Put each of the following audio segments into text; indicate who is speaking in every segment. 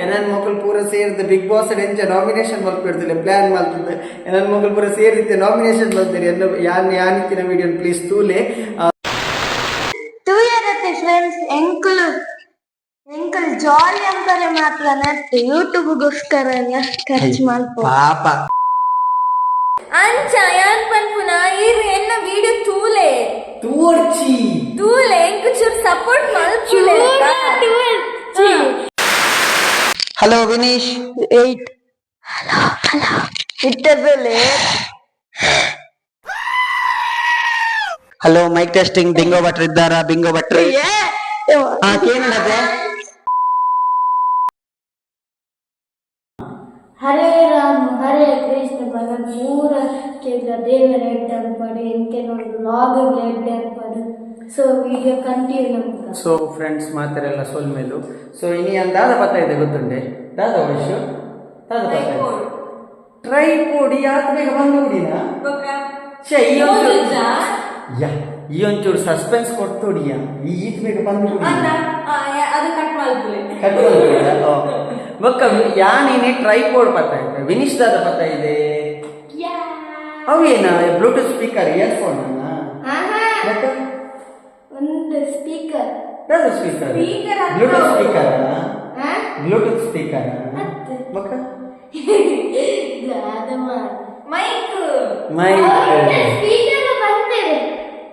Speaker 1: ನನ್ನ ಮಕ್ಕಳು ಪೂರ ಸೇರಿದ ಬಿಗ್ ಬಾಸ್ ಎಂಚ ನಾಮಿನೇಷನ್ ಮಲ್ಪಿಡ್ತಿಲ್ಲ ಪ್ಲಾನ್ ಮಾಡ್ತಿದ್ದೆ. ನನ್ನ ಮಕ್ಕಳು ಪೂರ ಸೇರಿದ್ದೆ ನಾಮಿನೇಷನ್ ಬರ್ತೀರಿ. ಎಲ್ಲ ಯಾನ್ ಯಾನಿತ್ತಿನ ವಿಡಿಯೋ ಪ್ಲೀಸ್ ತೂಲೆ.
Speaker 2: ಫ್ರೆಂಡ್ಸ್ ಎಂಕುಲು ಎಂಕುಲ್ ಜಾಲಿ ಅಂತಾರೆ ಮಾತ್ರ ನಟ್ಟು ಯೂಟ್ಯೂಬ್ಗೋಸ್ಕರ ಖರ್ಚು ಮಾಡ್ಕೊ
Speaker 1: ಪಾಪ.
Speaker 3: ಅಂಚ ಯಾನ್ ಪನ್ಪುನ? ಇರ್ ಎನ್ನ ವಿಡಿಯೋ ತೂಲೆ.
Speaker 1: ತೂರ್ಚಿ
Speaker 3: ತೂಲೆ ಎಂಕು ಚೂರ್ ಸಪೋರ್ಟ್ ಮಲ್ಪುಲೆ
Speaker 1: ಹಲೋ ವಿನೀಶ್
Speaker 2: ಏಟ್ ಹಲೋ ಹಲೋ ಇಟ್ಟದಲ್ಲಿ
Speaker 1: ಹಲೋ ಮೈಕ್ ಟೆಸ್ಟಿಂಗ್ ಬಿಂಗೋ ಭಟ್ರು ಇದ್ದಾರಾ? ಬಿಂಗೋ ಭಟ್ರು ಹಾ ಕೇನಡದೆ
Speaker 4: ಹರೇ ರಾಮ ಹರೇ ಕೃಷ್ಣ ಪದ ಮೂರ ಕೇಂದ್ರ ದೇವರ ಎಡ್ಡರ್ ಪಡೆ ಇಂಕೆ ನೋಡಿ ಬ್ಲಾಗ್ ಎಡ್ಡರ್ ಪಡೆ so video continue
Speaker 1: so friends ಮಾತಾರೆಲ್ಲ ಸೋಲ್ ಮೇಲು. ಸೊ ಇನಿ ಅಂತ ದಾದ ಪತ್ತ ಇದೆ ಗೊತ್ತುಂಡೆ ದಾದ ವಯಸ್ಸು? ದಾದ ಪತ್ತ ಟ್ರೈಪೋಡ್ ಯಾತ್ ಬೇಗ ಬಂದು ಬಿಡಿನ ಛೆ, ಈ ಒಂಚೂರು ಯಾ ಈ ಒಂಚೂರು ಸಸ್ಪೆನ್ಸ್ ಕೊಡ್ತೋಡಿಯ ಈಗ ಈತ್ ಬೇಗ ಬಂದು
Speaker 3: ಕಟ್
Speaker 1: ಬೊಕ್ಕ ಯಾ ನೀನೆ ಟ್ರೈಪೋಡ್ ಪತ್ತ ಇದೆ? ವಿನಿಶ್ ದಾದ ಪತ್ತ ಇದೆ. ಅವೇನ ಬ್ಲೂಟೂತ್ ಸ್ಪೀಕರ್ ಇಯರ್ಫೋನ್
Speaker 4: ಒಂದು ಸ್ಪೀಕರ್
Speaker 1: ದಾದ ಸ್ಪೀಕರ್
Speaker 3: Speaker. ಅಲ್ಲ.
Speaker 1: ಬ್ಲೂಟೂತ್ ಸ್ಪೀಕರ್ ಬ್ಲೂಟೂತ್ ಸ್ಪೀಕರ್ ಬೊಕ್ಕ
Speaker 3: ಮೈಕ್
Speaker 1: ಮೈಕ್
Speaker 4: ಸ್ಪೀಕರ್ ಬಂದಿದೆ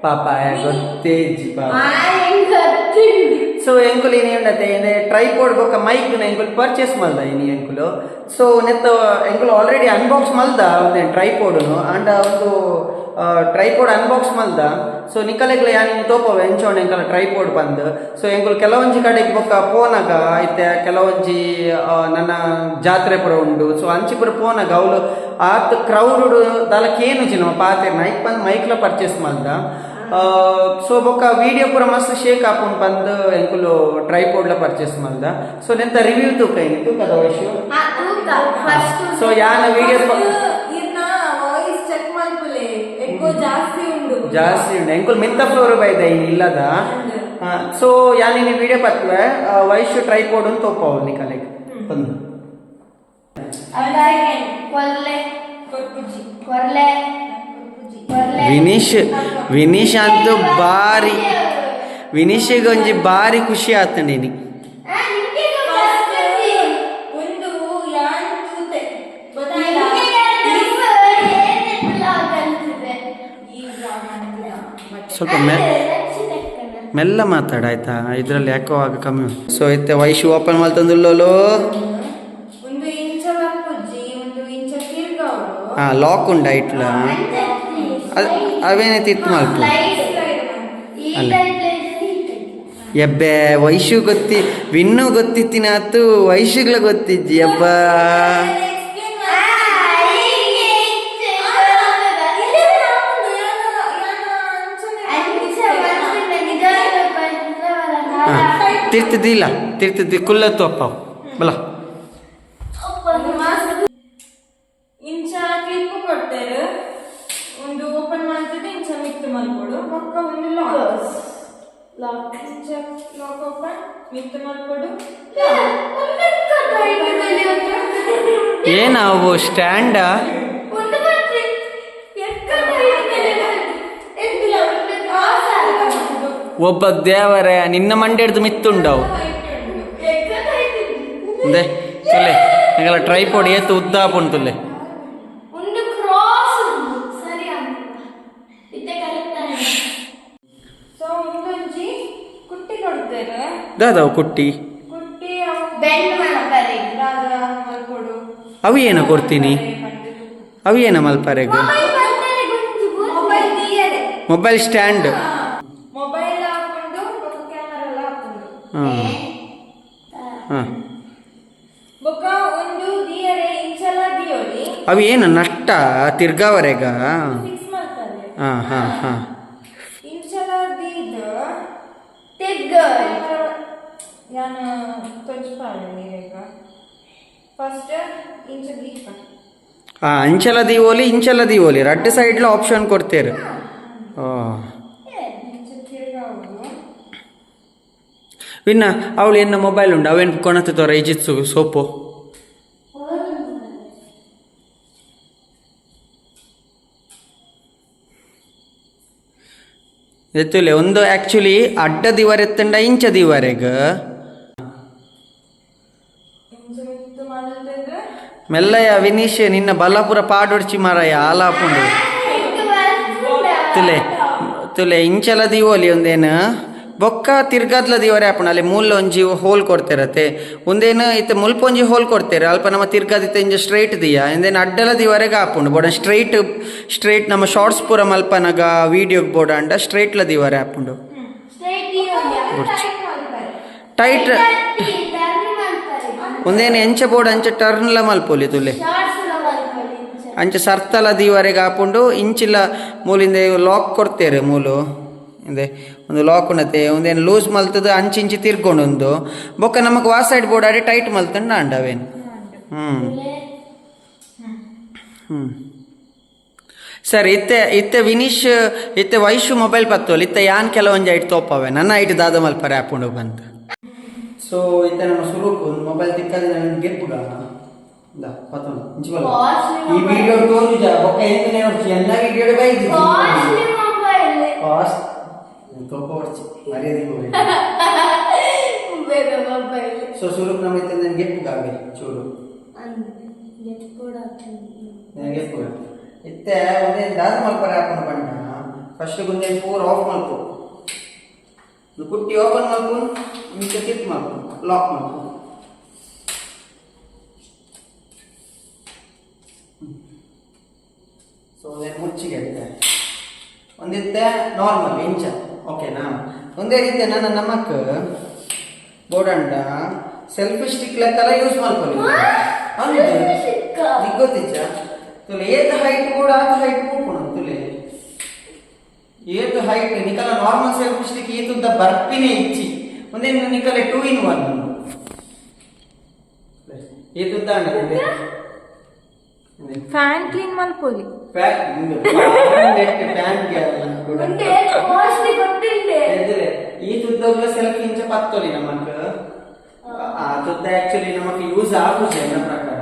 Speaker 1: ಪಾಪ ಗೊತ್ತೇಜಿ ಪಾಪ
Speaker 4: ಹೆಂಗ್ ಗೊತ್ತಿಲ್ಲ
Speaker 1: ಸೊ ಎಂಕುಲು ಏನು ಏನದೆ ಏನೇ ಟ್ರೈಪೋಡ್ ಬೊಕ್ಕ ಮೈಕ್ನ ಎಂಕುಲ್ ಪರ್ಚೇಸ್ ಮಲ್ದ ಇನಿ ಎಂಕುಲು. ಸೊ ನೆತ್ತ ಎಂಕುಲ್ ಆಲ್ರೆಡಿ ಅನ್ಬಾಕ್ಸ್ ಮಲ್ದ ಒಂದು ಟ್ರೈಪೋಡ್ನು ಆಂಡ ಒಂದು ಟ್ರೈಪೋಡ್ ಅನ್ಬಾಕ್ಸ್ ಮಲ್ದ ಸೊ ನಿಕಲೆಗ್ಲ ಯಾನಿಂಗ್ ತೋಪವ ಎಂಚೋಣ ಎಂಕಲ ಟ್ರೈಪೋಡ್ ಬಂದು. ಸೊ ಎಂಕುಲು ಕೆಲವೊಂಜಿ ಕಡೆಗೆ ಬೊಕ್ಕ ಫೋನಾಗ ಐತೆ, ಕೆಲವೊಂಜಿ ನನ್ನ ಜಾತ್ರೆ ಪುರ ಉಂಡು. ಸೊ ಅಂಚಿಪುರ ಫೋನಾಗ ಅವಳು ಆತ್ ಕ್ರೌಡ್ ದಲಕೇನು ಜಿನ ಪಾತೆರ್ನ ಮೈಕ್ ಬಂದು ಮೈಕ್ಲ ಪರ್ಚೇಸ್ ಮಲ್ದ ಸೊ ಬೊಕ್ಕ ವಿಡಿಯೋ ಪೂರ ಮಸ್ತ್ ಶೇಕ್ ಹಾಕೊಂಡು ಬಂದು ಎಂಕುಲು ಟ್ರೈಪೋಡ್ಲ ಪರ್ಚೇಸ್ ಮಲ್ದ ಸೊ ನೆಂತ ರಿವ್ಯೂ ತೂಕ ಏನು ತೂಕದ ವಯಸ್ಸು
Speaker 3: ಫಸ್ಟ್
Speaker 1: ಸೊ ಯಾನ ವಿಡಿಯೋ
Speaker 3: ಇರ್ನ ವಾಯ್ಸ್ ಚೆಕ್ ಮಲ್ಪುಲೆ ಎಕ್ಕೋ ಜಾಸ್ತಿ ಉಂಡು
Speaker 1: ಜಾಸ್ತಿ ಉಂಡು ಎಂಕುಲ್ ಮಿಂತ ಫ್ಲೋರ್ ಬೈದ ಇನ್ ಇಲ್ಲದ ಸೊ ಯಾನಿನಿ ವಿಡಿಯೋ ಪತ್ವೆ ವಯಸ್ಸು ಟ್ರೈಪೋಡ್ ಅಂತ ತೋಪವು ನಿಕಲೆಗೆ ತಂದು
Speaker 4: ಕೊಲ್ಲೆ ಕೊರ್ಲೆ ಕೊರ್ಲೆ
Speaker 1: ವಿನೀಶ್ ವಿನೀಶ್ ಅಂತೂ ಬಾರಿ ವಿನೀಶಿಗೆ ಒಂಜಿ ಬಾರಿ ಖುಷಿ ಆತ ನೀನು.
Speaker 4: ಆ, ನಿಮ್ಗೆ
Speaker 3: ಒಂದು ಯಾನ್ ತೂತೆ
Speaker 4: ನಿಮ್ಗೆ ಗೊತ್ತಾಗ್ತದೆ. ಏನ್ vlog ಅಂತಿದೆ.
Speaker 1: ಸ್ವಲ್ಪ ಮೆ ಮೆಲ್ಲ ಮಾತಾಡ ಆಯ್ತಾ ಇದ್ರಲ್ಲಿ ಯಾಕೋ ಆಗ ಕಮ್ಮಿ ಸೊ ಐತೆ ವೈಶು ಓಪನ್ ಮಾಡ್ತಂದಿಲ್ಲೋ
Speaker 3: ಒಂದು ಇಂಚ ಬರ್ಪುಜ್ಜಿ ಒಂದು ಇಂಚ ತಿರ್ಗವಳು.
Speaker 1: ಹಾ ಲಾಕ್ ಉಂಡ ಇಟ್ಲ ಅವೇನೈತಿ ಇತ್ತು ಮಲ್ಪ ಅಲ್ಲ. ಎಬ್ಬೆ ವಯಸ್ಸು ಗೊತ್ತಿ ವಿನ್ನು ಗೊತ್ತಿತ್ತಿನಾತು ವಯಸ್ಸುಗಳ ಗೊತ್ತಿಜ್ಜಿ ಅಬ್ಬ. ತಿರ್ತಿದ್ದಿಲ್ಲ ತಿರ್ತಿದ್ದಿ ಕುಲ್ಲತ್ತು ಅಪ್ಪ ಬಲ
Speaker 3: ಇಂಚ ಕ್ಲಿಪ್ ಕೊಡ್ತೇರು ಒಂದು ಓಪನ್ ಮಾಡ್ತಿದ್ದೆ ಇಂಚ ಮಿಕ್ತ್ ಮಾಡ್ಕೊಡು ಪಕ್ಕ ಒಂದು lock lock check lock open with ಮಾಡ್ಕೊಡು
Speaker 1: ಏನಾವು ಸ್ಟ್ಯಾಂಡ. ಒಬ್ಬ ದೇವರ ನಿನ್ನ ಮಂಡ್ಯಡ್ದು ಮಿತ್ತುಂಡವು. ಅದೇ ತುಲೆ ನಂಗೆಲ್ಲ ಟ್ರೈಪೋಡ್ ಏತು ಉದ್ದ ಪುಂಟುಲೆ
Speaker 4: ಒಂದು ಕ್ರಾಸ್ ಉಂಟು. ಸರಿ ಅಂತ ಇತ್ತೆ ಕಲಿತಾನೆ
Speaker 3: ಸೊ ಒಂದೊಂಜಿ ಕುಟ್ಟಿ ಕೊಡ್ತೇರು
Speaker 1: ದಾದವು ಕೊಟ್ಟಿ. ಅವು ಏನ ಕೊಡ್ತೀನಿ? ಅವು ಏನ ಮಲ್ಪರೆಗೆ?
Speaker 4: ಮೊಬೈಲ್
Speaker 1: ಸ್ಟ್ಯಾಂಡ್ ಹಾಂ. ಹಾಂ. ಅವು ಏನು ನಷ್ಟ ತಿರ್ಗಾವರೆಗ? ಹಾಂ ಹಾಂ ಹಾಂ
Speaker 3: ಇಂಚಲ ದೀದ
Speaker 4: ತಿರ್ಗ
Speaker 3: ನೀರೇಗ ಫಸ್ಟ್ ಇಂಚ ದೀಪ.
Speaker 1: ಆ ಅಂಚಲ ದೀವೋಲಿ ಇಂಚಲ ದೀವೋಲಿ. ರಡ್ಡು ಸೈಡ್ಲ ಆಪ್ಷನ್ ಕೊಡ್ತೀರಿ. ವಿನ್ನ ಅವಳು ಎನ್ನ ಮೊಬೈಲ್ ಉಂಡು ಅವೇನು ಕೊಣತ ತೋರ ಇಜಿತ್ಸು ಸೋಪು? ಎತ್ತುಲೆ ಒಂದು ಆ್ಯಕ್ಚುಲಿ ಅಡ್ಡ ದಿವಾರ ಎತ್ತಂಡ ಇಂಚ ದಿವರೆಗ.
Speaker 3: ಇಂಚ ಮಿತ್ತು ಮಲ್ತದ್ದು
Speaker 1: ಮೆಲ್ಲಯ ವಿನೀಶ್ ನಿನ್ನ ಬಲ್ಲಾಪುರ ಪಾಡೊಡ್ಚಿ ಮಾರಯ್ಯ ಆಲಾಪುಂಡು. ತುಲೆ ತುಲೆ ಇಂಚಲ ದೀವೋಲಿ ಒಂದೇನು? ಬೊಕ್ಕ ತಿರ್ಗದ್ಲ ದೀವರೆ ಆಪಣ ಅಲ್ಲಿ ಮೂಲ ಒಂಜಿ ಹೋಲ್ ಕೊಡ್ತಿರತ್ತೆ. ಒಂದೇನು ಇತ್ತ ಮುಲ್ಪೊಂಜಿ ಹೋಲ್ ಕೊಡ್ತೀರ ಅಲ್ಪ ನಮ್ಮ ತಿರ್ಗಾದಿತ್ತ ಇಂಜ ಸ್ಟ್ರೈಟ್ ದಿಯ. ಇಂದೇನು ಅಡ್ಡಲ ದಿವರೆಗೆ ಆಪುಂಡು ಬೋಡ ಸ್ಟ್ರೈಟ್ ಸ್ಟ್ರೈಟ್ ನಮ್ಮ ಶಾರ್ಟ್ಸ್ ಪೂರ ಮಲ್ಪನಗ ವೀಡಿಯೋಗೆ ಬೋಡ ಅಂಡ ಸ್ಟ್ರೈಟ್ಲ ದಿವರೆ ಆಪುಂಡು ಟೈಟ್ ಒಂದೇನು ಎಂಚ ಬೋರ್ಡ್ ಅಂಚ ಟರ್ನ್ಲ ಮಲ್ಪೊಲಿ ತುಲೆ? ಅಂಚ ಸರ್ತಲ ದೀವರೆಗೆ ಹಾಕೊಂಡು ಇಂಚಿಲ್ಲ ಮೂಲಿಂದ ಲಾಕ್ ಕೊಡ್ತೇರೆ ಮೂಲು. ಇದೆ ಒಂದು ಲಾಕ್ ಉಣತೆ ಒಂದೇನು ಲೂಸ್ ಮಲ್ತದ ಅಂಚಿಂಚಿ ತಿರ್ಗೊಂಡೊಂದು. ಬೊಕ್ಕ ನಮಗೆ ವಾ ಸೈಡ್ ಬೋರ್ಡ್ ಆಡಿ ಟೈಟ್ ಮಲ್ತಂಡ ಅಂಡವೇನು ಹ್ಞೂ ಹ್ಞೂ ಸರ್, ಇತ್ತೆ ಇತ್ತೆ ವಿನೀಶ್, ಇತ್ತೆ ವೈಶು ಮೊಬೈಲ್ ಪತ್ತೋಲ್, ಇತ್ತೆ ಯಾನ್ ಕೆಲವೊಂದು ಐಟ್ ತೋಪವೆ. ನನ್ನ ಐಟ್ ದಾದ ಮಲ್ಪರೆ ಹಾಕೊಂಡು ಬಂದು. ಸೊ ಇತ್ತೆ ನಮ್ಮ ಸ್ವರೂಪ್ ಒಂದು ಮೊಬೈಲ್ ತಿಕ್ಕದ ನನಗೆ ಗೆಪ್ಪುಗ ಇಂದ ಪತ್ತೋಣ ಇಂಚಿಬಲ್ಲ ಈ ವಿಡಿಯೋ ತೋರು ಜಾ ಬೊಕ್ಕ ಎಂತನೇ ಹೊಡ್ಚಿ ಎಲ್ಲ ವಿಡಿಯೋ ಬೈದಿ ಕಾಸ್ಟ್ ತೋಪ ಹೊಡ್ಚಿ ಮರ್ಯಾದೆ ಹೋಗಿ ಸೊ ಸ್ವರೂಪ್ ನಮ್ಮ ಇತ್ತೆ ನನಗೆ ಗೆಪ್ಪುಗ ಆಗಿ ಚೂರು. ನನಗೆ ಗೆಪ್ಪುಗ ಇತ್ತೆ ಒಂದೇ ದಾದ ಮಲ್ಪರೆ ಹಾಕೊಂಡು ಬಣ್ಣ. ಫಸ್ಟ್ ಒಂದೇ ಪೂರ ಆಫ್ ಮಲ್ಪು. ಪುಟ್ಟಿ ಓಪನ್ ಮಾಡ್ಕೊಂಡು ಮಿಕ್ಕ ಕಿತ್ ಮಾಡ್ಕೊಂಡು ಲಾಕ್ ಮಾಡ್ಕೊಂಡು ಸೊ ಮುಚ್ಚಿಗೆ ಒಂದಿತ್ತೆ ನಾರ್ಮಲ್ ಇಂಚ ಓಕೆನಾ ಒಂದೇ ರೀತಿ ನನ್ನ ನಮಕ್ ಬೋಡಂಡ ಸೆಲ್ಫಿ ಸ್ಟಿಕ್ ಲೆಕ್ಕಲ್ಲ ಯೂಸ್ ಮಾಡ್ಕೊಳ್ಳಿ ಗೊತ್ತಿಚ್ಚ ತುಲೆ ಏತ್ ಹೈಟ್ ಕೂಡ ಹೈಟ್ ಕೂಡ್ಕೊಣ ತುಲೆ ಏತು ಹೈಟ್ ನಿಕಲ ನಾರ್ಮಲ್ ಸೆಲ್ಫಿ ಸ್ಟಿಕ್ ಈತುದ್ದ ಬರ್ಪಿನೇ ಇಚ್ಚಿ. ಒಂದೇನು ನಿಕಲೆ ಟೂ ಇನ್ ಒನ್ ಈತುದ್ದ ಅಂಡ
Speaker 3: ಫ್ಯಾನ್ ಕ್ಲೀನ್ ಮಲ್ಪೋಲಿ
Speaker 1: ಈ ತುದ್ದೋಗ್ಲ ಸೆಲ್ಫಿ ಇಂಚ ಪತ್ತೊಲಿ ನಮಕ್ ಆ ತುದ್ದ ಆಕ್ಚುಲಿ ನಮಕ್ ಯೂಸ್ ಆಗುছে ನನ್ನ ಪ್ರಕಾರ.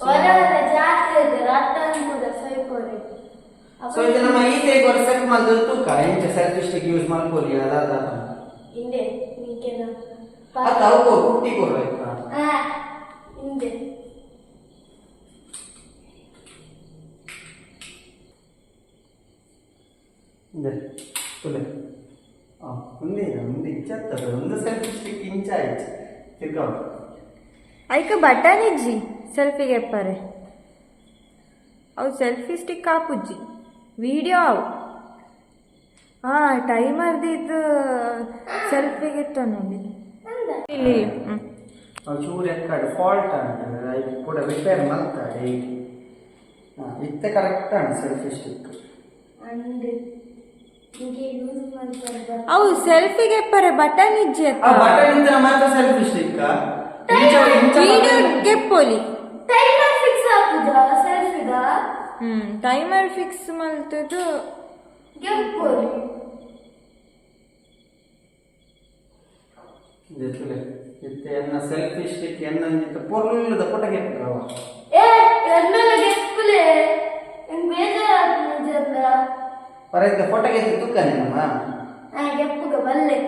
Speaker 1: ಸೊ ಇದು ನಮ್ಮ ಸೊ ಇದನ್ನ ಮೈತೆ ಗೊರ್ಸಕ್ ಮಲ್ದಂತು ಕರೆಂಟ್ ಸರ್ಕಿಸ್ಟಿಕ್ ಯೂಸ್ ಮಾಡ್ಕೊಳ್ಳಿ ಅದಾದ ಹಿಂದೆ ನೀಕೆನ ಅತ್ತ ಅವು ಕುಟ್ಟಿ ಕೊಡ್ಬೇಕು ಹಿಂದೆ ಹಿಂದೆ ತುಲೆ ಆ ಮುಂದೆ ಮುಂದೆ ಇಚ್ಚತ್ತದ ಒಂದು ಸರ್ಕಿಸ್ಟಿಕ್ ಇಂಚ ಆಯ್ತು ತಿರ್ಗಾವ್
Speaker 3: ಅದಕ್ಕೆ ಬಟನ್ ಇಜ್ಜಿ ಸೆಲ್ಫಿಗೆ ಎಪ್ಪಾರೆ ಅವು ಸೆಲ್ಫಿ ಸ್ಟಿಕ್ ಹಾಪುಜ್ಜಿ ವಿಡಿಯೋ ಅವು ಹಾ ಟೈಮ್ ಇದು ಸೆಲ್ಫಿಗೆ ಇತ್ತು ನೋಡಿ. ಇಲ್ಲಿ
Speaker 1: ಚೂರು ಎಕ್ಕಡೆ ಫಾಲ್ಟ್ ಅಂತ ಐದು ಕೂಡ ರಿಪೇರ್ ಮಾಡ್ತಾರೆ ಹಾಂ ಇತ್ತೆ ಕರೆಕ್ಟ್ ಅಣ್ಣ ಸೆಲ್ಫಿ ಸ್ಟಿಕ್
Speaker 3: ಅವು ಸೆಲ್ಫಿಗೆ ಎಪ್ಪರೆ ಬಟನ್ ಇಜ್ಜಿ
Speaker 1: ಆ ಬಟನ್ ಇದ್ರೆ ಮಾತ್ರ ಸೆಲ್ಫಿ ಸ್ಟಿಕ್
Speaker 3: ವಿಡಿಯೋ ಗೆಪ್ಪೋಲಿ ಹ್ಮ್ ಟೈಮರ್ ಫಿಕ್ಸ್ ಮಲ್ತದ್ದು
Speaker 1: ಟೈಮರ್ ಇತ್ತೆ ಎನ್ನ ಸೆಲ್ಫಿ ಸ್ಟಿಕ್ ಎನ್ನ ಪರೈತ ಫೋಟೋಗೆ ಆ ಗೆಪ್ಪುಗ
Speaker 2: ಬಲ್ಲೆ.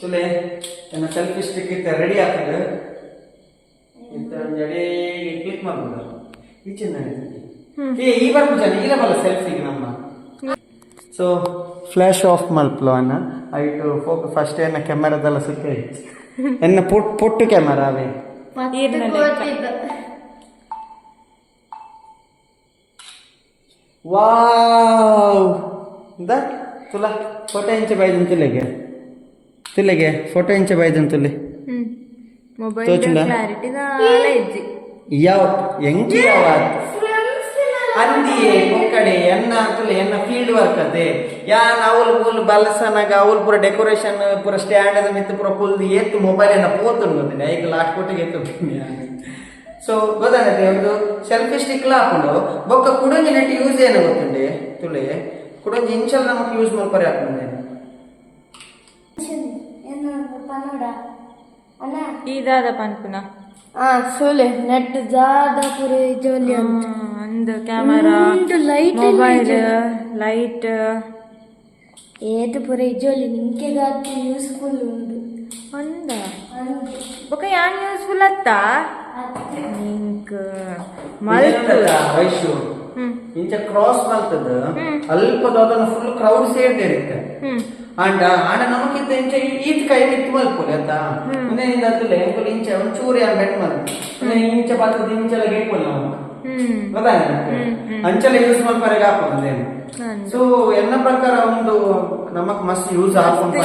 Speaker 1: ತುಲೆ ನನ್ನ ಸೆಲ್ಫಿ ಸ್ಟಿಕ್ ಇತ್ತ ರೆಡಿ ಆಗ್ತದೆ. ಇತ್ತ ಜಡೆ ಕ್ಲಿಕ್ ಮಾಡ್ಬೋದು ಈಚೆ ಏ ಈ ಬರ್ಬೋದು ಜನ ಇಲ್ಲ ಬಲ್ಲ ಸೆಲ್ಫಿಗೆ ನಮ್ಮ. ಸೊ ಫ್ಲ್ಯಾಶ್ ಆಫ್ ಮಲ್ಪ್ಲು ಅನ್ನ ಐಟು ಫೋಕ್ ಫಸ್ಟ್ ಏನ ಕ್ಯಾಮರಾದೆಲ್ಲ ಸುತ್ತ. ಎನ್ನ ಪುಟ್ ಪುಟ್ಟು ಕ್ಯಾಮೆರಾ ಅವೇ. ವಾವ್! ಇಂದ ತುಲ ಫೋಟೋ ಇಂಚೆ ಬೈದನ್ ತುಲೆಗೆ ತುಲೆಗೆ ಫೋಟೋ ಇಂಚೆ ಬೈದನ್ ತುಲೆ?
Speaker 3: ಹ್ಮ್. ಮೊಬೈಲ್
Speaker 1: ತೋಚುಂಡ? ಯಾವ ಎಂಕಿ ಯಾವ ಅಂದಿಯೇ ಒಕ್ಕಡೆ ಎನ್ನ ಅಂತಲೇ ಎನ್ನ ಫೀಲ್ಡ್ ವರ್ಕ್ ಅದೇ. ಯಾರ್ ಅವಲ್ ಪೂಲ್ ಬಲಸನಾಗ ಅವಳು ಪೂರ ಡೆಕೋರೇಷನ್ ಪೂರ ಸ್ಟ್ಯಾಂಡ್ ಅದ ಮಿತ್ತು ಪೂರ ಫುಲ್ ಏತ್ತು ಮೊಬೈಲ್ ಅನ್ನ ಪೋತುಂಡು ಗೊತ್ತಿಲ್ಲ ಈಗ ಲಾಸ್ಟ್ ಕೊಟ್ಟಿಗೆ ಎತ್ತು ಸೊ ಗೊತ್ತಾಗತ್ತೆ ಒಂದು ಸೆಲ್ಫಿ ಸ್ಟಿಕ್ ಹಾಕೊಂಡು? ಬೊಕ್ಕ ಕುಡಂಜಿ ನೆಟ್ ಯೂಸ್ ಏನು ಗೊತ್ತುಂಡೆ ತುಳೆ ಕುಡಂಜಿ ಇಂಚಲ್ ನಮಗೆ ಯೂಸ್ ಮಾಡ್ಕೊರೆ ಹಾಕೊಂಡೆ
Speaker 4: ಅಣ್ಣ?
Speaker 3: ಇದಾದ ಪನ್ಪುನ
Speaker 4: ಆ ಸೋಲೆ ನೆಟ್ ಜಾದ ಪುರೆ ಜೋಲಿ ಅಂತ.
Speaker 3: ಒಂದು ಕ್ಯಾಮರಾ ಮೊಬೈಲ್
Speaker 4: ಇದೆ.
Speaker 3: ಲೈಟ್
Speaker 4: ಏತು ಪುರೆ ಜೋಲಿ ನಿಂಕೆ ಗಾತಿ ಯೂಸ್ಫುಲ್ ಉಂಟು.
Speaker 3: ಅಂದ
Speaker 4: ಅಂದು
Speaker 3: ಬೊಕ ಯಾನ್ ಯೂಸ್ಫುಲ್ ಅತ್ತ?
Speaker 4: ಅತ್ತೆ.
Speaker 3: ನಿಂಕ್ ಮಲ್ತು.
Speaker 1: ವೈಶು? ಇಂಚ ಕ್ರಾಸ್ ಮಲ್ತದ. ಅಲ್ಪ ದೋದನ ಫುಲ್ ಕ್ರೌಡ್ ಸೇರ್ದಿರುತ್ತೆ
Speaker 3: ಹ್ಮ್.
Speaker 1: ಆಂಡ ಆಂಡ ನಮಗಿಂತ ಇಂಚ ಈತ್ ಕೈ ಮಿತ್ತು ಮಲ್ಪುಲೆ ಆತ. ಮುಂದೆ ನಿಂದ ಅತ್ತಲೆ ಎಂಕುಲು ಇಂಚ ಒಂಚೂರು ಯಾನ್ ಬೆಟ್ ಮಲ್ಪು. ಮುಂದೆ ಇಂಚ ಬರ್ತದ ಇಂಚಲ ಗೇಪುಲ್ಲ ನಮಕ್ ಗೊತ್ತಾಯ್ತು
Speaker 3: ಹ್ಮ್.
Speaker 1: ಯೂಸ್ ಮಾಡ್ಪಾರೆ ಹಾಕೊಂಡೇನು ಸೊ ಎಲ್ಲ ಪ್ರಕಾರ ಒಂದು ನಮಕ್ ಮಸ್ತ್ ಯೂಸ್ ಹಾಕೊಂಡು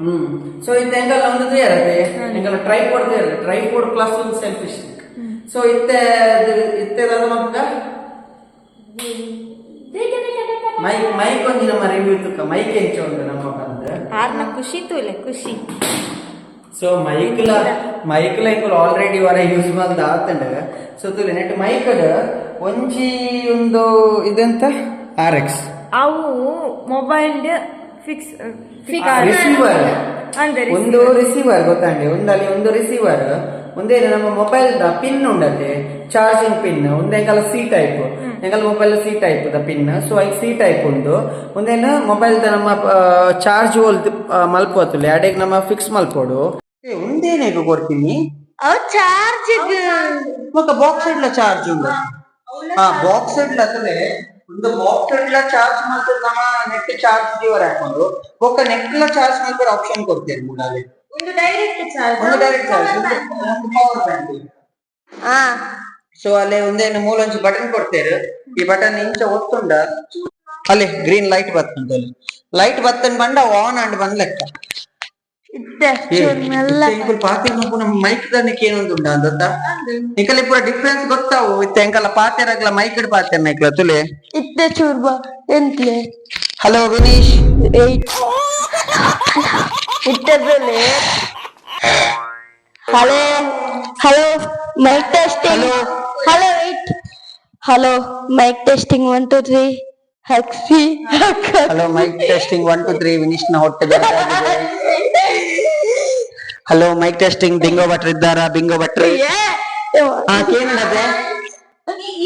Speaker 1: ಹ್ಮ್. ಸೊ ಇದು ಎಂಗಲ್ಲ ಒಂದು ಇರತ್ತೆ ಎಂಗಲ್ಲ ಟ್ರೈಪೋಡ್ ಇರತ್ತೆ ಟ್ರೈಪೋಡ್ ಪ್ಲಸ್ ಒಂದು ಸೆಲ್ಫಿ ಸ್ಟಿಕ್ ಸೊ ಇತ್ತೆ ಇತ್ತೆದಲ್ಲ ಮಗ ಮೈಕ್ ಮೈಕ್ ಒಂದು ನಮ್ಮ ರಿವ್ಯೂ ತುಕ್ಕ ಮೈಕ್ ಎಂಚ ಉಂಟು ನಮ್ಮ ಬಂದು
Speaker 3: ಆರ್ನ ಖುಷಿ. ತೂಲೆ ಖುಷಿ
Speaker 1: ಸೊ ಮೈಕ್ಲ ಮೈಕ್ಲ ಎಂಕುಲು ಆಲ್ರೆಡಿ ವರ ಯೂಸ್ ಮಾಡ್ದ ಆತಂಡ. ಸೊ ತುಲಿ ನೆಟ್ ಅದ. ಒಂಜಿ ಒಂದು ಇದಂತ? ಆರ್ ಎಕ್ಸ್
Speaker 3: ಅವು ಮೊಬೈಲ್ ಫಿಕ್ಸ್
Speaker 1: ರಿಸೀವರ್ ಒಂದು ರಿಸೀವರ್ ಗೊತ್ತಾಂಡಿ. ಒಂದಲ್ಲಿ ಒಂದು ರಿಸೀವರ್ ಒಂದೇ ನಮ್ಮ ಮೊಬೈಲ್ ದ ಪಿನ್ ಉಂಡತೆ. ಚಾರ್ಜಿಂಗ್ ಪಿನ್ ಒಂದೆಂಕಲ ಸಿ ಟೈಪ್ ಎಂಗಲ್ mobile C type the pin so I C type ಉಂಡು ಒಂದೇನ ಮೊಬೈಲ್ ದ ನಮ್ಮ ಚಾರ್ಜ್ ಹೋಲ್ ಮಲ್ಪೋತುಲೆ ಅಡೆಗ್ ನಮ್ಮ ಫಿಕ್ಸ್ ಮಲ್ಪೋಡು ಏ ಒಂದೇನೇಗ
Speaker 4: ಕೊರ್ತೀನಿ ಚಾರ್ಜ್
Speaker 1: ಮೊಕ್ಕ ಬಾಕ್ಸ್ ಇಡ್ಲ ಚಾರ್ಜ್ ಉಂಡು ಹಾ ಬಾಕ್ಸ್ ಇಡ್ಲ ಅತಲೆ ಒಂದು ಬಾಕ್ಸ್ ಇಡ್ಲ ಚಾರ್ಜ್ ಮಾಡ್ತಾರೆ ನಮ್ಮ ನೆಟ್ ಚಾರ್ಜ್ ಜೀವರ್ ಹಾಕೊಂಡು ಒಕ್ಕ ನೆಟ್ಲ ಚಾರ್ಜ್ ಮಾಡ್ತಾರೆ ಆಪ್ಷನ್ ಕೊಡ್ತೇನೆ ಮೂಡಲ್ಲಿ
Speaker 3: ಒಂದು ಡೈರೆಕ್ಟ್ ಚಾರ್ಜ್
Speaker 1: ಒಂದು ಡೈರೆಕ್ಟ್ ಚಾರ್ಜ್ ಒಂದು ಪವರ್ ಬ್ಯಾಂಕ್
Speaker 4: ಹಾ.
Speaker 1: ಸೊ ಅಲ್ಲಿ ಒಂದೇನು ಮೂಲೊಂಚಿ ಬಟನ್ ಕೊಡ್ತೇರು. ಈ ಬಟನ್ ಇಂಚ ಒತ್ತುಂಡ ಅಲ್ಲಿ ಗ್ರೀನ್ ಲೈಟ್ ಬತ್ತುಂಟು ಅಲ್ಲಿ. ಲೈಟ್ ಬತ್ತನ್ ಬಂಡ ಆನ್ ಅಂಡ್ ಬಂದ್ ಲೆಕ್ಕ. ಇಂಕುಲ್ ಪಾತೆರ್ನ ಪೂನ ಮೈಕ್ ದನಕ್ಕೆ ಏನೊಂದುಂಡ ಅಂದತ್ತ? ಇಂಕಲಿ ಪೂರ ಡಿಫ್ರೆನ್ಸ್ ಗೊತ್ತಾವು. ಇತ್ತೆ ಇಂಕಲ ಪಾತೆರಾಗ್ಲ ಮೈಕ್ ಇಡ್ ಪಾತೆರ್ನ ಇಕ್ಲ ತುಲೆ.
Speaker 4: ಇತ್ತೆ ಬಾ ಎಂತ್ಲೆ?
Speaker 1: ಹಲೋ ವಿನೀಶ್
Speaker 4: ಏಯ್ಟ್ ಇತ್ತೆ ಬೆಲೆ. Hello hello mic testing hello eight hello mic testing one two three ಹಕ್ಸಿ
Speaker 1: hello mic testing one two three ವಿನೀಶ್ನ ಹೊಟ್ಟೆ ದೊಡ್ಡದಾಗಿದೆ ಹಲೋ ಮೈಕ್ ಟೆಸ್ಟಿಂಗ್ ಬಿಂಗೋ ಭಟ್ರು ಇದ್ದಾರಾ ಬಿಂಗೋ ಭಟ್ರು ಹಾ ಕೇನದೆ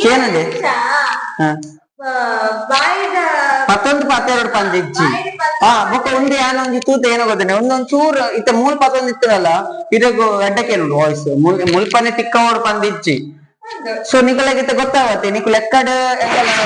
Speaker 1: ಕೇನದೆ ಹಾ ಪತ್ತೊಂದು ಪತ್ತೆರಡು ಪಂದ್ ಇಜ್ಜಿ ಹಾ ಬೊಕ್ಕ ಉಂಡೆ ಯಾನ ಒಂಜಿ ತೂತ ಏನೋ ಗೊತ್ತೇನೆ ಒಂದೊಂದ್ ಚೂರ್ ಇತ್ತ ಮೂಲ್ ಪತ್ತೊಂದು ಇತ್ತದಲ್ಲ ಇದಕ್ಕೆ ಅಡ್ಡಕ್ಕೇನುಂಡು ವಾಯ್ಸ್ ಮುಲ್ಪನೆ ತಿಕ್ಕವಡು ಪಂದ್ ಇಜ್ಜಿ ಸೊ ನಿಕಲಾಗಿತ್ತ ಗೊತ್ತಾವತ್ತೆ ನಿಕು ಲೆಕ್ಕಡ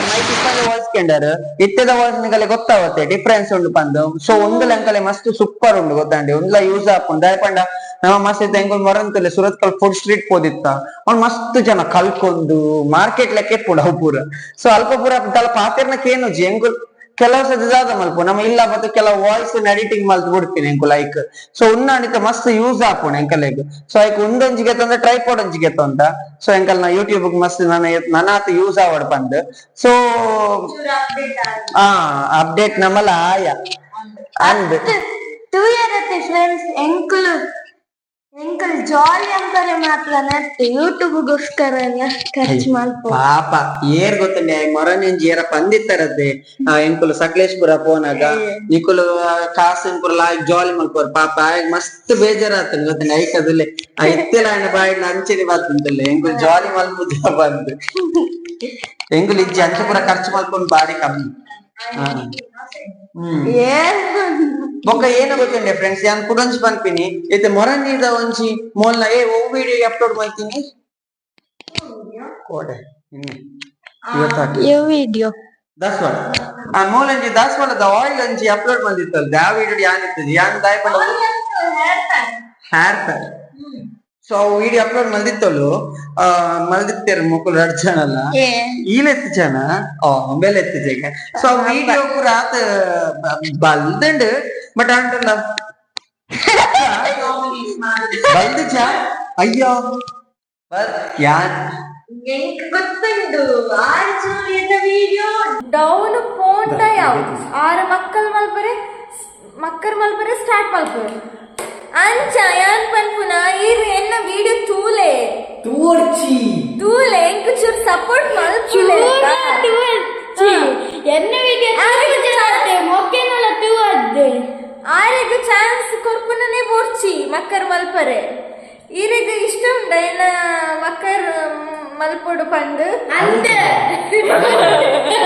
Speaker 1: ಮೈಕ್ ಇಪ್ಪಂದ ವಾಯ್ಸ್ ಕೆಂಡರ್ ಇತ್ತದ ವಾಯ್ಸ್ ನಿಕಲೆ ಗೊತ್ತಾವತ್ತೆ ಡಿಫ್ರೆನ್ಸ್ ಉಂಡು ಪಂದ್. ಸೊ ಒಂದು ಲೆಂಕಲೆ ಮಸ್ತ್ ಸೂಪರ್ ಉಂಡು ಗೊತ್ತಾಂಡಿ. ಒಂದ್ಲ ಯೂಸ್ ಆಪುಂಡು ದಯಪಂಡ, ನಮ್ಮ ಮಸ್ತ್ ಇತ್ತ ಎಂಕೊಲ್ ಮೊರಂತಲೆ ಸುರತ್ ಕಲ್ ಫುಡ್ ಸ್ಟ್ರೀಟ್ ಪೋದಿತ್ತ ಅವ್ನು ಮಸ್ತ್ ಜನ ಕಲ್ಕೊಂದು ಮಾರ್ಕೆಟ್ ಲೆಕ್ಕ ಎಪ್ಪುಂಡು ಅವು ಪೂರ ಸೊ ಅಲ್ಪ ಪೂರ ತಲ ಪಾತೆರ್ನ ಕೇನುಜಿ ಎಂಕೊಲ್ ಕೆಲವು ಸತಿ ಮಲ್ಪು. ನಮ್ಮ ಇಲ್ಲ ಮತ್ತೆ ಕೆಲವು ವಾಯ್ಸ್ ಎಡಿಟಿಂಗ್ ಮಲ್ತ್ ಬಿಡ್ತೀನಿ ಎಂಕು ಲೈಕ್ ಸೊ ಉನ್ನಾಣಿತ ಮಸ್ತ್ ಯೂಸ್ ಆಪುಂಡು ಎಂಕಲೆಗ್ ಸೊ ಐಕ್ ಉಂದೊಂಜಿಗೆ ತಂದ ಟ್ರೈಪಾಡ್ ಒಂಜಿಗೆ ತೊಂದ. ಸೊ ಎಂಕಲ್ ನಾ ಯೂಟ್ಯೂಬ್ ಮಸ್ತ್ ನನ್ನ ನನಾತ ಯೂಸ್ ಆವಡ್ ಬಂದ್ ಸೊ ಆ ಅಪ್ಡೇಟ್ ನಮ್ಮಲ್ಲ ಆಯ. ಅಂದ್
Speaker 4: ಟೂ ಇಯರ್ ಫ್ರೆಂಡ್ಸ್ ಎಂಕಲ್ ಜಾಲಿ ಅಂತಾರೆ ಮಾತ್ರ ನೆಟ್ ಯೂಟ್ಯೂಬ್ಗೋಸ್ಕರ ಖರ್ಚು ಮಾಡ್ಕೊ
Speaker 1: ಪಾಪ ಏರ್ ಗೊತ್ತಿಲ್ಲ ಮೊರನೆಂಜಿ ಏರ ಬಂದಿತ್ತಾರದ್ದೆ ಆ ಎಂಕುಲು ಸಕಲೇಶ್ಪುರ ಪೋನಾಗ ನಿಕುಲು ಕಾಸು ಎಂಕುಲು ಲಾಯಕ್ ಜಾಲಿ ಮಲ್ಪೋರ್ ಪಾಪ ಆಯಗ್ ಮಸ್ತ್ ಬೇಜಾರಾತನ್ ಗೊತ್ತಿಲ್ಲ ಐಕದಲ್ಲಿ ಆ ಇತ್ತೆಲ ಅಣ್ಣ ಅಂಚಿನಿ ಬಾತಂತಲ್ಲ ಎಂಕುಲು ಜಾಲಿ ಮಲ್ಪುದ ಬಂದು. ಎಂಕುಲು ಇಜ್ಜಿ ಅಂಚೆ ಪೂರ ಖರ್ಚು ಮಲ್ಕೊಂಡು ಬಾರಿ ಕಮ್ಮಿ. ಹಾ. ಬೊಕ್ಕ ಏನು ಗೊತ್ತುಂಡೆ ಫ್ರೆಂಡ್ಸ್ ಯಾನ್ ಕುಡೊಂಜಿ ಪನ್ಪಿನಿ ಇತ್ತೆ ಮೊರನೀದ ಒಂಜಿ ಮೋಲ್ನ ಏ ಓ ವಿಡಿಯೋ ಅಪ್ಲೋಡ್ ಮಾಡ್ತೀನಿ ಕೋಡೆ ಇನ್ನು ಇವತ್ತಾಗಿ
Speaker 4: ಯು ವಿಡಿಯೋ
Speaker 1: ದಾಸವಾಳ ಆ ಮೂಲಂಜಿ ದಾಸವಾಳದ ಆಯಿಲ್ ಅಂಜಿ ಅಪ್ಲೋಡ್ ಮಾಡಿತ್ತಲ್ಲ ಆ ವಿಡಿಯೋ ಯಾನ್ ಇರ್ತದೆ ಯಾನ್ ದಾಯಪಡ hair pack so video upload ಮಲ್ದಿತ್ತಲು ಆ ಮಲ್ದಿತ್ತೇರು ಮುಕ್ಕಳು ಎರಡು ಜನ ಅಲ್ಲ ಈಲೆತ್ತು ಜನ ಓ ಬೆಲೆತ್ತು ಜಗ ಸೊ ಆ ವಿಡಿಯೋ ಬಲ್ದಂಡ್ ಬಟ್ ಅಂಟಲ್ಲ ಬಲ್ದ ಜಾ ಅಯ್ಯೋ.
Speaker 2: ಗೊತ್ತುಂಡು. ಆರು ಜೂಲಿಯದ ವಿಡಿಯೋ
Speaker 3: ಡೌನ್ ಪೋಂಟ ಯಾವ ಆರು ಮಕ್ಕಳ ಮಲ್ಪರೆ ಮಕ್ಕರ್ ಮಲ್ಪರೆ ಸ್ಟಾರ್ಟ್ ಮಲ್ಪರೆ. ಅಂಚ ಯಾನ್ ಪನ್ಪುನ ಇರ್ ಎನ್ನ ವಿಡಿಯೋ ತೂಲೆ.
Speaker 1: ತೂರ್ಚಿ
Speaker 3: ತೂಲೆ ಎಂಕ್ ಚೂರ್ ಸಪೋರ್ಟ್ ಮಲ್ಪುಲೆ
Speaker 4: ಎನ್ನ ವಿಡಿಯೋ ಮೊಕ್ಕೆನಲ್ಲ ತೂವದ್ದೆ
Speaker 3: ಆರೆಗ್ ಚಾನ್ಸ್ ಕೊರ್ಪುನನೆ ಬೋರ್ಚಿ ಮಕ್ಕರ್ ಮಲ್ಪರೆ. ಇಷ್ಟ ಉಂಡ ಎನ್ನ ಮಕ್ಕರ್ ಮಲ್ಪೊಡು ಪಂದ್.
Speaker 4: ಅಂದೆ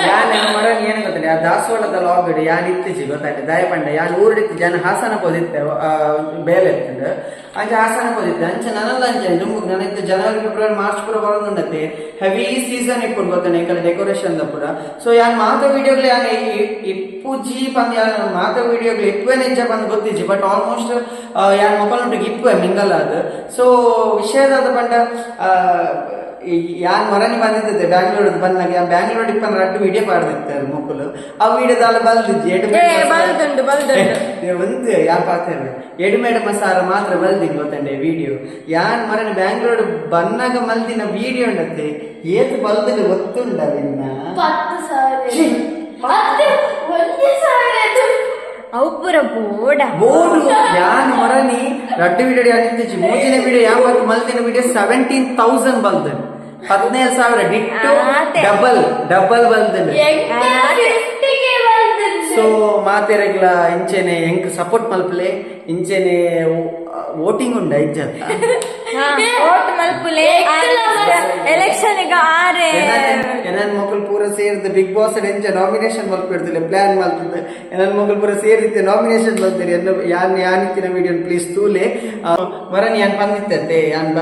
Speaker 1: ಯಾನ್ ಮರನ್ ಏನ್ ಗೊತ್ತಿಲ್ಲ. ಆ ದಾಸವಾಳದ ಲಾಗಡ್ ಯಾನ್ ಇತ್ತೀಚಿ ಗೊತ್ತಾಯ್ತು. ದಯಪಂಡ ಯಾನ್ ಊರಿತ್ತು ಜನ ಹಾಸನ ಪೋದಿತ್ತೆ ಬೇಲೆ ಅಂಚ ಹಾಸನ ಪೋದಿತ್ತೆ ಅಂಚ ನನಲ್ಲ ಅಂಚೆ ದುಂಬು ನನಗೆ ಜನವರಿ, ಫೆಬ್ರವರಿ, ಮಾರ್ಚ್ ಪೂರ ಬರೋದುಂಡತ್ತೆ ಹೆವಿ ಸೀಸನ್ ಇಪ್ಪುಡು ಗೊತ್ತಾನೆ ಈ ಕಡೆ ಡೆಕೋರೇಷನ್ ಪೂರ ಸೊ ಯಾನ್ ಮಾತ ವಿಡಿಯೋಗ್ಲಿ ಯಾನ್ ಇ- ಇಪ್ಪು ಜಿ ಪಂದ್ ಯಾನ್ ಮಾತ ವಿಡಿಯೋಗ್ಲಿ ಇಪ್ಪೇ ನಿಜ ಬಂದು ಗೊತ್ತಿಜ್ಜಿ. ಬಟ್ ಆಲ್ಮೋಸ್ಟ್ ಯಾನ್ ಮೊಬೈಲ್ ಉಂಟು ಇಪ್ಪೆ ಮಿಂಗಲ್ ಅದು. ಸೊ ವಿಷಯದ ಪಂಡ ಯಾನ್ ಮೊರನಿ ಬಂದಿದ್ದೆ ಬ್ಯಾಂಗ್ಳೂರ್ ಬಂದಾಗ ಬ್ಯಾಂಗ್ಳೂರ್ ಇಪ್ಪನ್ ರಡ್ಡು ವಿಡಿಯೋ ಪಾಡ್ದಿರ್ತಾರೆ ಮಕ್ಕಳು ಆ ವಿಡಿಯೋದಾಲ ಬಲ್ದಿಜ್ಜಿ ಎಡು ಒಂದು ಯಾ ಪಾತ್ರ ಎಡುಮೇಡ ಮಸಾರ ಮಾತ್ರ ಬಲ್ದಿನ್ ಗೊತ್ತಂಡೆ ವಿಡಿಯೋ ಯಾನ್ ಮರನ ಬ್ಯಾಂಗ್ಳೂರ್ ಬನ್ನಾಗ ಮಲ್ದಿನ ವಿಡಿಯೋ ಉಂಡತ್ತೆ ಏತ್ ಬಲ್ದಿನ ಗೊತ್ತುಂಡ
Speaker 4: ಸಾವಿರ
Speaker 3: ಅವು ಪೂರ ಬೋಡ.
Speaker 1: ಬೋಡು ಯಾನ್ ಮರನಿ ರಡ್ಡು ವಿಡಿಯೋ ಯಾನ್ ಇತ್ತೀಚಿ ಮೂಜಿನ ವಿಡಿಯೋ ಯಾವ ಮಲ್ದಿನ ವಿಡಿಯೋ ಸೆವೆಂಟೀನ್ ತೌಸಂಡ್ ಹದಿನೈದು ಸಾವಿರ ಡಿಟ್ಟು ಡಬಲ್ ಡಬಲ್
Speaker 4: ಬಂದಿದ್ದು
Speaker 1: ಸೊ ಮಾತೆರೆಗ್ಲ ಇಂಚೆನೆ ಎಂಕ್ ಸಪೋರ್ಟ್ ಮಲ್ಪಲೆ ಇಂಚೆನೆ ವೋಟಿಂಗ್ ಉಂಡ ಇಜ್ಜತ್ತ
Speaker 3: ಓಟ್ ಮಲ್ಪುಲೆ ಎಲೆಕ್ಷನ್ ಈಗ ಆರೆ
Speaker 1: ಎನನ್ ಮಕ್ಕಳು ಪೂರ ಸೇರಿದ? ಬಿಗ್ ಬಾಸ್ ಎಂಜ ನಾಮಿನೇಷನ್ ಮಲ್ಪಿಡ್ತಿಲ್ಲ ಪ್ಲಾನ್ ಮಲ್ತಿದ್ದೆ ಎನನ್ ಮಕ್ಕಳು ಪೂರ ಸೇರಿದ್ದೆ? ನಾಮಿನೇಷನ್ ಬಂದಿರಿ ಎಲ್ಲ ಯಾನ್ ಯಾನಿತ್ತಿನ ವಿಡಿಯೋ ಪ್ಲೀಸ್ ತೂಲೆ. ಮರನ್ ಯಾನ್ ಬಂದಿತ್ತೆ ಯಾನ್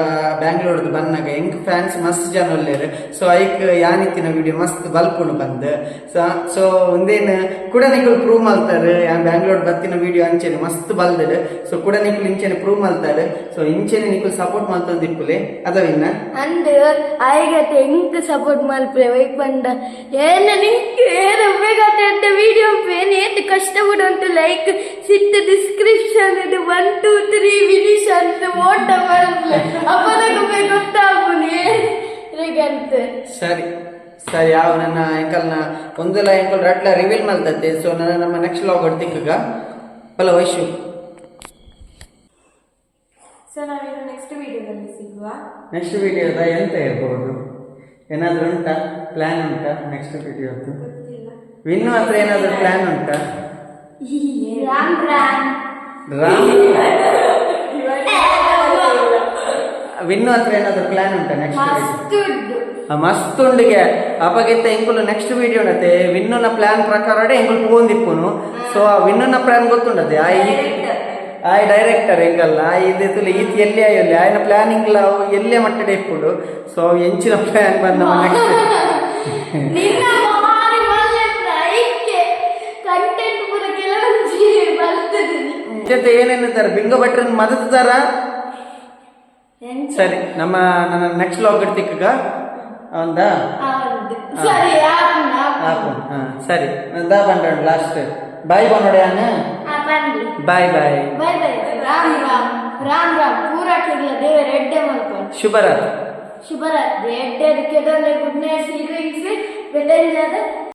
Speaker 1: ಬ್ಯಾಂಗ್ಳೂರ್ದು ಬಂದಾಗ ಹೆಂಗ್ ಫ್ಯಾನ್ಸ್ ಮಸ್ತ್ ಜನ ಒಲ್ಲೇರು ಸೊ ಐಕ್ ಯಾನಿತ್ತಿನ ವಿಡಿಯೋ ಮಸ್ತ್ ಬಲ್ಪುಣು ಬಂದ್. ಸೊ ಒಂದೇನು ಕೂಡ ನಿಗಳು ಪ್ರೂವ್ ಮಲ್ತಾರೆ ಯಾನ್ ಬ್ಯಾಂಗ್ಳೂರ್ ಬತ್ತಿನ ವಿಡಿಯೋ ಅಂಚೆನೆ ಮಸ್ತ್ ಬಲ್ದಡ್ ಸೊ ಕೂಡ ನಿಗಳು ಇಂಚೆನೆ ಪ್ರೂವ್ ಮಾಡ್ತಾರೆ. ಸೊ ಇಂಚೆನೆ ನಿಗಳು ಸಪೋರ್ಟ್ ಮಲ್ತಂದು ಇಪ್ಪುಲೆ ಅದವಿನ್ನ
Speaker 4: ಅಂಡ್ ಆಯ್ಗತ್ತೆ ಎಂಕ್ ಸಪೋರ್ಟ್ ಮಲ್ಪುಲೆ ವೈಕ್ ಬಂದ ಏನ ನಿಂಕ್ ಏನ ಉಪಯೋಗತ್ತೆ ಅಂತ ವಿಡಿಯೋ ಏನ್ ಏತ್ ಕಷ್ಟ ಅಂತ ಲೈಕ್ ಸಿಟ್ ಡಿಸ್ಕ್ರಿಪ್ಷನ್ ಇದು ಒನ್ ಟೂ ತ್ರೀ ವಿನಿಶ್ ಅಂತ ಓಟ ಮಲ್ಪೆ ಅಪ್ಪನಾಗ ಗೊತ್ತಾಗ್ಬೋದು ಏನಿಗಂತ
Speaker 1: ಸರಿ ಸರಿ ಯಾವ ನನ್ನ ಎಂಕಲ್ನ ಒಂದಲ್ಲ ಎಂಕಲ್ ರಟ್ಲ ರಿವೀಲ್ ಮಲ್ತತ್ತೆ ಸೊ ನನ್ನ ನಮ್ಮ ನೆಕ್ಸ್ಟ್ ಲಾಗ್ ಹೊಡ್ತಿಕ್ಕ ಬಲ ವೈಶು.
Speaker 3: ಸೊ ನಾವಿನ್ನು ನೆಕ್ಸ್ಟ್ ವಿಡಿಯೋದಲ್ಲಿ ಸಿಗುವ.
Speaker 1: ನೆಕ್ಸ್ಟ್ ವಿಡಿಯೋದ ಎಂತ ಇರ್ಬೋದು ಏನಾದ್ರು ಉಂಟಾ? ಪ್ಲಾನ್ ಉಂಟಾ ನೆಕ್ಸ್ಟ್ ವಿಡಿಯೋದ್ದು ವಿನ್ನು ಹತ್ರ ಏನಾದರೂ ಪ್ಲಾನ್ ಉಂಟಾ?
Speaker 4: ರಾಮ್
Speaker 1: ವಿನ್ನು ಹತ್ರ ಏನಾದರೂ ಪ್ಲಾನ್ ಉಂಟಾ ನೆಕ್ಸ್ಟ್ ಮಸ್ತ್ ಉಂಡಿಗೆ ಅಪಗಿತ್ತ ಎಂಕುಲು ನೆಕ್ಸ್ಟ್ ವಿಡಿಯೋ ಉಂಡತೆ ವಿನ್ನುನ ಪ್ಲಾನ್ ಪ್ರಕಾರ ಎಂಕುಲು ಪೋಂದಿಪ್ಪುನು ಸೊ ಆ ವಿನ್ನುನ ಪ್ಲಾನ್ ಗೊತ್ತುಂಡತೆ? ಆ ಆಯ್ ಡೈರೆಕ್ಟರ್ ಹೆಂಗಲ್ಲ? ಇದು ಈತ ಈತ್ ಎಲ್ಲಿ ಆಯಲ್ಲಿ ಆಯ್ನ ಪ್ಲಾನಿಂಗ್ ಎಲ್ಲೇ ಮಟ್ಟಡೆ ಇಪ್ಪುಡು ಸೊ ಎಂಚಿನ ಪ್ಲಾನ್ ಬಂದ
Speaker 4: ಬರ್ತದೆ
Speaker 1: ಜೊತೆ ಏನೇನಿದ್ದಾರೆ ಬಿಂಗ ಭಟ್ರನ್ ತರ ಸರಿ ನಮ್ಮ ನನ್ನ ನೆಕ್ಸ್ಟ್ ಲಾಗ್ ಇಡ್ತಿಕ್ಕ ಅವಂದ?
Speaker 4: ಹೌದು. ಸರಿ
Speaker 1: ಹಾಂ ಸರಿ. ದಾ ಬಂಡ ಲಾಸ್ಟ್ ಬಾಯ್ ಬಂದೋಡ್ಯಾನ
Speaker 4: ಬನ್ನಿ.
Speaker 1: Bye bye
Speaker 4: bye bye Ram Ram. Ram Ram. ಪೂರ ಕೆಲ ದೇವರ ಎಡ್ಡೆ ಮಲ್ಕೊಂಡು
Speaker 1: ಶುಭರಾತ್ರಿ.
Speaker 4: ಶುಭರಾತ್ರಿ. ಎಡ್ಡೆ ಕೆದೊಂದು ಗುಡ್ ನೈಟ್ ಸೀಲಿಂಗ್ಸ್ ಬೆಟಂಜಾದ